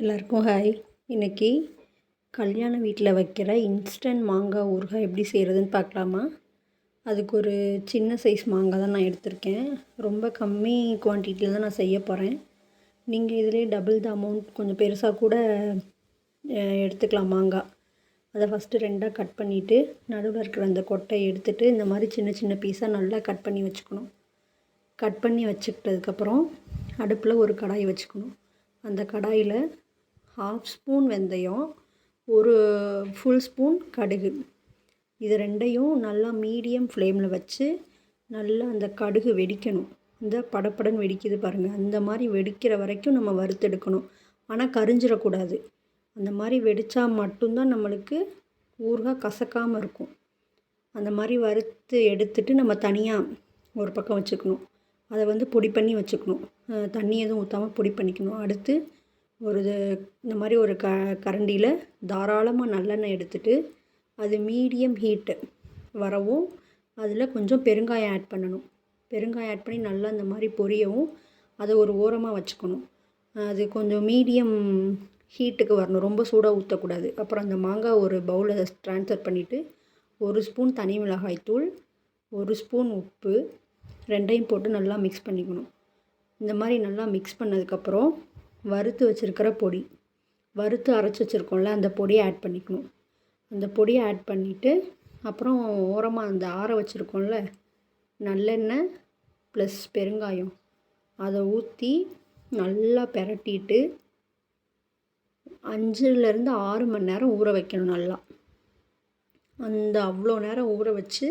எல்லாருக்கும் ஹாய். இன்றைக்கி கல்யாண வீட்டில் வைக்கிற இன்ஸ்டன்ட் மாங்காய் ஊறுகாய் எப்படி செய்கிறதுன்னு பார்க்கலாமா? அதுக்கு ஒரு சின்ன சைஸ் மாங்காய் தான் நான் எடுத்திருக்கேன். ரொம்ப கம்மி குவான்டிட்டியில் தான் நான் செய்ய போகிறேன் நீங்கள் இதிலே டபுள் த அமௌண்ட் கொஞ்சம் பெருசாக கூட எடுத்துக்கலாம் மாங்காய். அதை ஃபஸ்ட்டு ரெண்டாக கட் பண்ணிவிட்டு நடுவில் இருக்கிற அந்த கொட்டையை எடுத்துகிட்டு இந்த மாதிரி சின்ன சின்ன பீஸாக நல்லா கட் பண்ணி வச்சுக்கணும். கட் பண்ணி வச்சுக்கிட்டதுக்கப்புறம் அடுப்பில் ஒரு கடாய் வச்சுக்கணும். அந்த கடாயில் ஹாஃப் ஸ்பூன் வெந்தயம் ஒரு ஃபுல் ஸ்பூன் கடுகு. இது ரெண்டையும் நல்லா மீடியம் ஃப்ளேமில் வச்சு நல்லா அந்த கடுகு வெடிக்கணும். இந்த படப்படன்னு வெடிக்குது பாருங்கள் அந்த மாதிரி வெடிக்கிற வரைக்கும் நம்ம வறுத்தெடுக்கணும் ஆனால் கரிஞ்சிடக்கூடாது. அந்த மாதிரி வெடித்தா மட்டும்தான் நம்மளுக்கு ஊறுகாய் கசக்காமல் இருக்கும். அந்த மாதிரி வறுத்து எடுத்துட்டு நம்ம தனியாக ஒரு பக்கம் வச்சுக்கணும். அதை வந்து பொடி பண்ணி வச்சுக்கணும். தண்ணி எதுவும் ஊற்றாமல் பொடி பண்ணிக்கணும். அடுத்து ஒரு இது இந்த மாதிரி ஒரு க கரண்டியில் தாராளமாக நல்லெண்ணெய் எடுத்துகிட்டு அது மீடியம் ஹீட்டு வரவும் அதில் கொஞ்சம் பெருங்காயம் ஆட் பண்ணணும். பெருங்காயம் ஆட் பண்ணி நல்லா இந்த மாதிரி பொரியவும் அதை ஒரு ஓரமாக வச்சுக்கணும். அது கொஞ்சம் மீடியம் ஹீட்டுக்கு வரணும். ரொம்ப சூடாக ஊற்றக்கூடாது அப்புறம் அந்த மாங்காய் ஒரு பவுலில் ட்ரான்ஸ்ஃபர் பண்ணிவிட்டு ஒரு ஸ்பூன் தனி மிளகாய் தூள் ஒரு ஸ்பூன் உப்பு ரெண்டையும் போட்டு நல்லா மிக்ஸ் பண்ணிக்கணும். இந்த மாதிரி நல்லா மிக்ஸ் பண்ணதுக்கப்புறம் வறுத்து வச்சுருக்கிற பொடி. வறுத்து அரைச்சி வச்சுருக்கோம்ல அந்த பொடியை ஆட் பண்ணிக்கணும். அந்த பொடியை ஆட் பண்ணிவிட்டு அப்புறம் ஓரமாக அந்த ஆற வச்சுருக்கோம்ல நல்லெண்ணெய் ப்ளஸ் பெருங்காயம். அதை ஊற்றி நல்லா பெரட்டிட்டு அஞ்சுலேருந்து ஆறு மணி நேரம் ஊற வைக்கணும் நல்லா. அந்த அவ்வளோ நேரம் ஊற வச்சு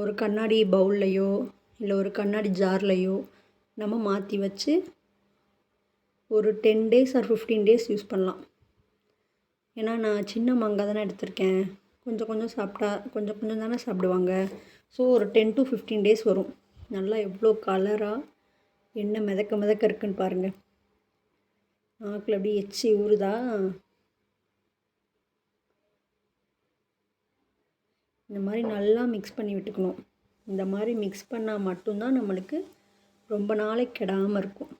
ஒரு கண்ணாடி பவுல்லையோ இல்லை ஒரு கண்ணாடி ஜார்லையோ நம்ம மாற்றி வச்சு ஒரு ten days or fifteen days use பண்ணலாம். ஏன்னா நான் சின்ன மாங்காய் தானே எடுத்திருக்கேன். கொஞ்சம் கொஞ்சம் சாப்பிட்டா கொஞ்சம் கொஞ்சம் தானே சாப்பிடுவாங்க. ஸோ ஒரு டென் டு ஃபிஃப்டீன் டேஸ் வரும். நல்லா எவ்வளோ கலராக என்ன மிதக்க மிதக்க இருக்குன்னு பாருங்கள் நாக்கில் அப்படியே எச்சி ஊறுதா. இந்த மாதிரி நல்லா மிக்ஸ் பண்ணி விட்டுக்கணும். இந்த மாதிரி மிக்ஸ் பண்ணால் மட்டும்தான் நம்மளுக்கு ரொம்ப நாளைக்கு கெடாமல் இருக்கும்.